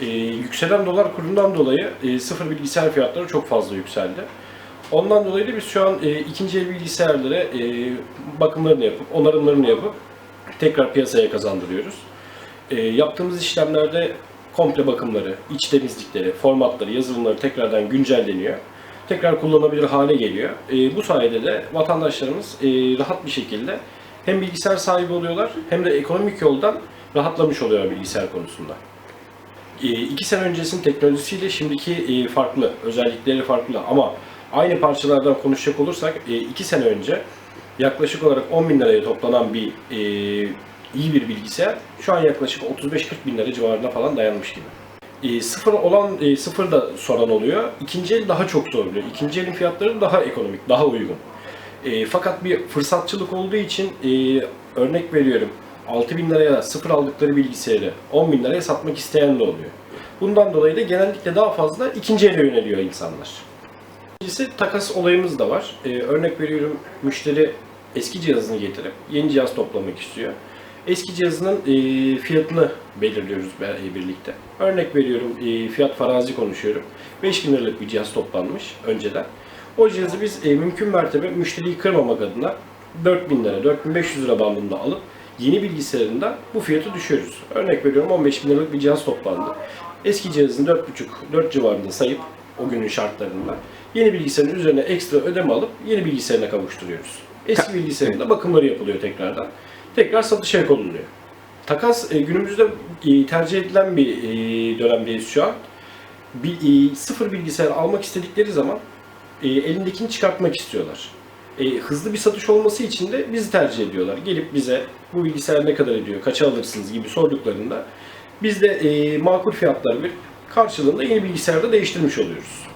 E, yükselen dolar kurundan dolayı e, sıfır bilgisayar fiyatları çok fazla yükseldi. Ondan dolayı da biz şu an e, ikinci el bilgisayarlara e, bakımlarını yapıp, onarımlarını yapıp tekrar piyasaya kazandırıyoruz. E, yaptığımız işlemlerde komple bakımları, iç temizlikleri, formatları, yazılımları tekrardan güncelleniyor. Tekrar kullanılabilir hale geliyor. E, bu sayede de vatandaşlarımız e, rahat bir şekilde hem bilgisayar sahibi oluyorlar hem de ekonomik yoldan rahatlamış oluyor bilgisayar konusunda. E, iki sene öncesinin teknolojisiyle şimdiki e, farklı, özellikleri farklı ama aynı parçalardan konuşacak olursak e, iki sene önce yaklaşık olarak 10 bin liraya toplanan bir iyi bir bilgisayar şu an yaklaşık 35-40 bin lira civarında falan dayanmış gibi. E, sıfır olan, e, sıfır da soran oluyor. İkinci el daha çok soruluyor. İkinci elin fiyatları daha ekonomik, daha uygun. E, fakat bir fırsatçılık olduğu için e, örnek veriyorum 6 bin liraya sıfır aldıkları bilgisayarı 10 bin liraya satmak isteyen de oluyor. Bundan dolayı da genellikle daha fazla ikinci ele yöneliyor insanlar. İkincisi takas olayımız da var. Ee, örnek veriyorum müşteri eski cihazını getirip yeni cihaz toplamak istiyor. Eski cihazının e, fiyatını belirliyoruz be- e, birlikte. Örnek veriyorum e, fiyat farazi konuşuyorum. 5000 liralık bir cihaz toplanmış önceden. O cihazı biz e, mümkün mertebe müşteriyi kırmamak adına 4000 lira, 4500 lira bandında alıp yeni bilgisayarında bu fiyatı düşürürüz. Örnek veriyorum 15 bin liralık bir cihaz toplandı. Eski cihazın 4,5-4 civarında sayıp o günün şartlarında yeni bilgisayarın üzerine ekstra ödeme alıp yeni bilgisayarına kavuşturuyoruz. Eski bilgisayarın da bakımları yapılıyor tekrardan. Tekrar satışa konuluyor. Takas e, günümüzde e, tercih edilen bir e, dönemdeyiz şu an. Bir, sıfır bilgisayar almak istedikleri zaman elindekini çıkartmak istiyorlar. E, hızlı bir satış olması için de bizi tercih ediyorlar. Gelip bize bu bilgisayar ne kadar ediyor, kaça alırsınız gibi sorduklarında biz de e, makul fiyatlar bir karşılığında yeni bilgisayarda değiştirmiş oluyoruz.